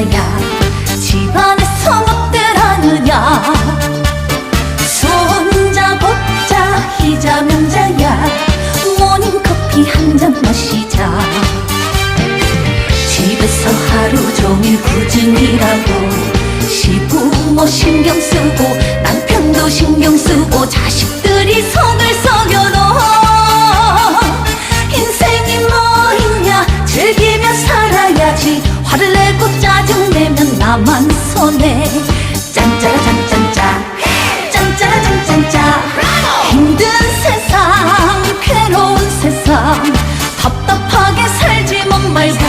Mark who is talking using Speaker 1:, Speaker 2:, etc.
Speaker 1: 남자야. 집안에서 못들 하느냐 손잡고자 희자 명자야. 모닝커피 한 잔 마시자. 집에서 하루 종일 구진이라고. 시부모 신경 쓰고 남편도 신경 쓰고 자식 나만 손해 짠짜라 짠짠짜. 짠짜라 짠짠짜. 힘든 세상 괴로운 세상. 답답하게 살지만 말고